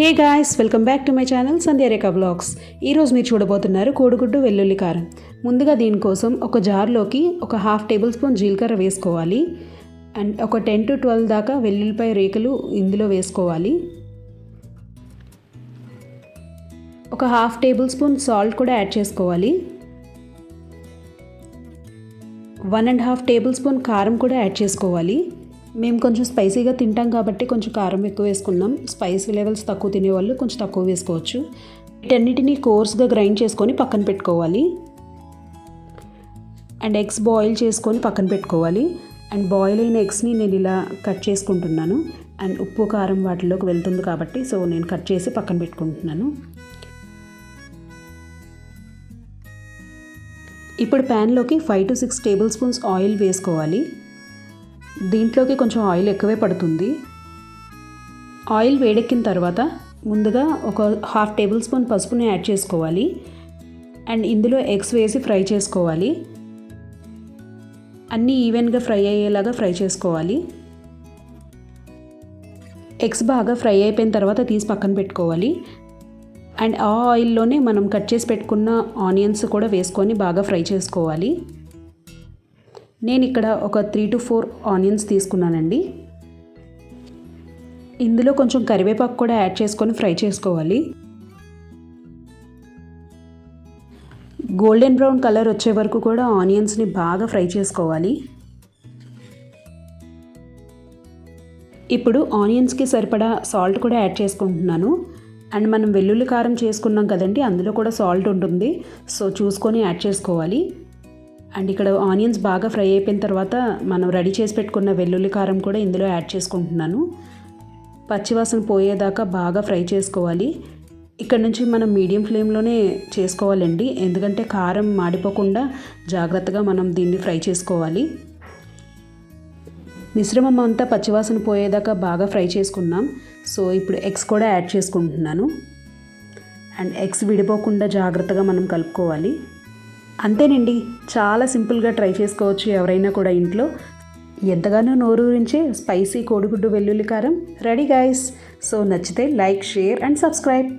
Hey guys welcome back to my channel Sandhyarekha vlogs ఈరోజు మీరు చూడబోతున్నారు కోడిగుడ్డు వెల్లుల్లి కారం. ముందుగా దీనికోసం ఒక జార్లోకి ఒక హాఫ్ టేబుల్ స్పూన్ జీలకర్ర వేసుకోవాలి. అండ్ ఒక టెన్ టు ట్వెల్వ్ దాకా వెల్లుల్లిపాయ రేకులు ఇందులో వేసుకోవాలి. ఒక హాఫ్ టేబుల్ స్పూన్ సాల్ట్ కూడా యాడ్ చేసుకోవాలి. One and half tablespoon కారం కూడా యాడ్ చేసుకోవాలి. మేము కొంచెం స్పైసీగా తింటాం కాబట్టి కొంచెం కారం ఎక్కువ వేసుకున్నాం. స్పైసీ లెవెల్స్ తక్కువ తినేవాళ్ళు కొంచెం తక్కువ వేసుకోవచ్చు. వీటన్నిటిని కోర్స్గా గ్రైండ్ చేసుకొని పక్కన పెట్టుకోవాలి. అండ్ ఎగ్స్ బాయిల్ చేసుకొని పక్కన పెట్టుకోవాలి. అండ్ బాయిల్ అయిన ఎగ్స్ని నేను ఇలా కట్ చేసుకుంటున్నాను. అండ్ ఉప్పు కారం వాటిలోకి వెళ్తుంది కాబట్టి సో నేను కట్ చేసి పక్కన పెట్టుకుంటున్నాను. ఇప్పుడు ప్యాన్లోకి five to six tablespoons oil వేసుకోవాలి. దీంట్లోకి కొంచెం ఆయిల్ ఎక్కువే పడుతుంది. ఆయిల్ వేడెక్కిన తర్వాత ముందుగా ఒక హాఫ్ టేబుల్ స్పూన్ పసుపుని యాడ్ చేసుకోవాలి. అండ్ ఇందులో ఎగ్స్ వేసి ఫ్రై చేసుకోవాలి. అన్నీ ఈవెన్గా ఫ్రై అయ్యేలాగా ఫ్రై చేసుకోవాలి. ఎగ్స్ బాగా ఫ్రై అయిపోయిన తర్వాత తీసి పక్కన పెట్టుకోవాలి. అండ్ ఆ ఆయిల్లోనే మనం కట్ చేసి పెట్టుకున్న ఆనియన్స్ కూడా వేసుకొని బాగా ఫ్రై చేసుకోవాలి. నేను ఇక్కడ ఒక త్రీ టు ఫోర్ ఆనియన్స్ తీసుకున్నానండి. ఇందులో కొంచెం కరివేపాకు కూడా యాడ్ చేసుకొని ఫ్రై చేసుకోవాలి. గోల్డెన్ బ్రౌన్ కలర్ వచ్చే వరకు కూడా ఆనియన్స్ని బాగా ఫ్రై చేసుకోవాలి. ఇప్పుడు ఆనియన్స్కి సరిపడా సాల్ట్ కూడా యాడ్ చేసుకుంటున్నాను. అండ్ మనం వెల్లుల్లి కారం చేసుకున్నాం కదండి అందులో కూడా సాల్ట్ ఉంటుంది. సో చూసుకొని యాడ్ చేసుకోవాలి. అండ్ ఇక్కడ ఆనియన్స్ బాగా ఫ్రై అయిపోయిన తర్వాత మనం రెడీ చేసి పెట్టుకున్న వెల్లుల్లి కారం కూడా ఇందులో యాడ్ చేసుకుంటున్నాను. పచ్చివాసన పోయేదాకా బాగా ఫ్రై చేసుకోవాలి. ఇక్కడ నుంచి మనం మీడియం ఫ్లేమ్లోనే చేసుకోవాలండి. ఎందుకంటే కారం మాడిపోకుండా జాగ్రత్తగా మనం దీన్ని ఫ్రై చేసుకోవాలి. మిశ్రమం అంతా పచ్చివాసన పోయేదాకా బాగా ఫ్రై చేసుకున్నాం. సో ఇప్పుడు ఎగ్స్ కూడా యాడ్ చేసుకుంటున్నాను. అండ్ ఎగ్స్ విడిపోకుండా జాగ్రత్తగా మనం కలుపుకోవాలి. అంతేనండి చాలా సింపుల్గా ట్రై చేసుకోవచ్చు ఎవరైనా కూడా ఇంట్లో. ఎంతగానో నోరూరించే స్పైసీ కోడిగుడ్డు వెల్లుల్లి కారం రెడీ గాయస్. సో నచ్చితే లైక్ షేర్ అండ్ సబ్స్క్రైబ్.